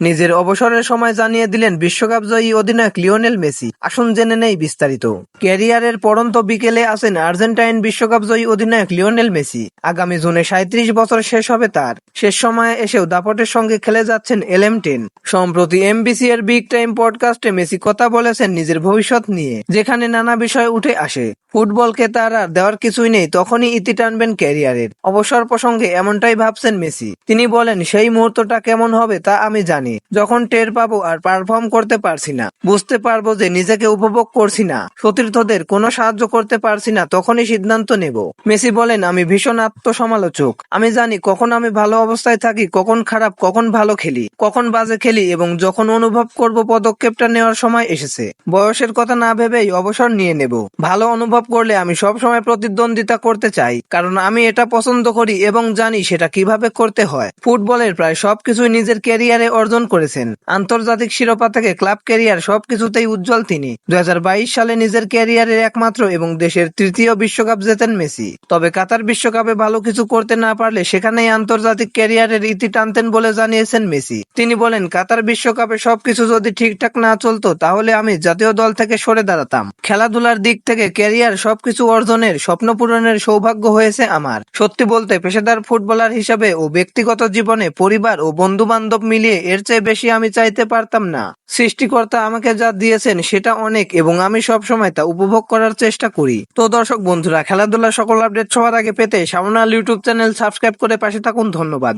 নিজের অবসরের সময় জানিয়ে দিলেন বিশ্বকাপ জয়ী অধিনায়ক লিওনেল মেসি। আসুন জেনে নেই বিস্তারিত। ক্যারিয়ারের পরন্ত বিকেলে আছেন আর্জেন্টাইন বিশ্বকাপ জয়ী অধিনায়ক লিওনেল মেসি। আগামী জুনে সাঁত্রিশ বছর শেষ হবে তার। শেষ সময়ে এসেও দাপটের সঙ্গে খেলে যাচ্ছেন এলএম টেন। সম্প্রতি এমবিসি এর বিগ টাইম পডকাস্টে মেসি কথা বলেছেন নিজের ভবিষ্যৎ নিয়ে, যেখানে নানা বিষয় উঠে আসে। ফুটবলকে তার আর দেওয়ার কিছুই নেই, তখনই ইতি টানবেন ক্যারিয়ারের। অবসর প্রসঙ্গে এমনটাই ভাবছেন মেসি। তিনি বলেন, সেই মুহূর্তটা কেমন হবে তা আমি জানি। যখন টের পাবো আর পারফর্ম করতে পারছি না। বুঝতে পারব যে নিজেকে উপভোগ করছি না। সতীর্থদের কোনো সাহায্য করতে পারছি না, তখনই সিদ্ধান্ত নেব। মেসি বলেন, আমি ভীষণ আত্মসমালোচক। আমি জানি কখন আমি ভালো অবস্থায় থাকি, কখন খারাপ, কখন ভালো খেলি, কখন বাজে খেলি এবং যখন অনুভব করব পদক্ষেপটা নেওয়ার সময় এসেছে। বয়সের কথা না ভেবেই অবসর নিয়ে নেব। ভালো অনুভব করলে আমি সব সময় প্রতিদ্বন্দ্বিতা করতে চাই, কারণ আমি এটা পছন্দ করি এবং জানি সেটা কীভাবে করতে হয়। ফুটবলের প্রায় সবকিছুই নিজের ক্যারিয়ারে অর্জন করেছেন। আন্তর্জাতিক শিরোপা থেকে ক্লাব ক্যারিয়ার সবকিছুতেই উজ্জ্বল তিনি। দুই সালে নিজের ক্যারিয়ারের একমাত্র এবং দেশের তৃতীয় বিশ্বকাপ জেতেন মেসি। তবে কাতার বিশ্বকাপে ভালো কিছু করতে না পারলে সেখানেই আন্তর্জাতিক ক্যারিয়ারের ইতি টানতেন বলে জানিয়েছেন মেসি। তিনি বলেন, কাতার বিশ্বকাপে সবকিছু যদি ঠিকঠাক না চলতো, তাহলে আমি জাতীয় দল থেকে সরে দাঁড়াতাম। খেলাধুলার দিক থেকে ক্যারিয়ার সবকিছু অর্জনের স্বপ্ন পূরণের সৌভাগ্য হয়েছে আমার। সত্যি বলতে, পেশাদার ফুটবলার হিসাবে ও ব্যক্তিগত জীবনে পরিবার ও বন্ধু বান্ধব মিলিয়ে এর চেয়ে বেশি আমি চাইতে পারতাম না। সৃষ্টিকর্তা আমাকে যা দিয়েছেন সেটা অনেক এবং আমি সব সময় তা উপভোগ করার চেষ্টা করি। তো দর্শক বন্ধুরা, খেলাধুলা সকল আপডেট সবার আগে পেতে সামনাল ইউটিউব চ্যানেল সাবস্ক্রাইব করে পাশে থাকুন। ধন্যবাদ।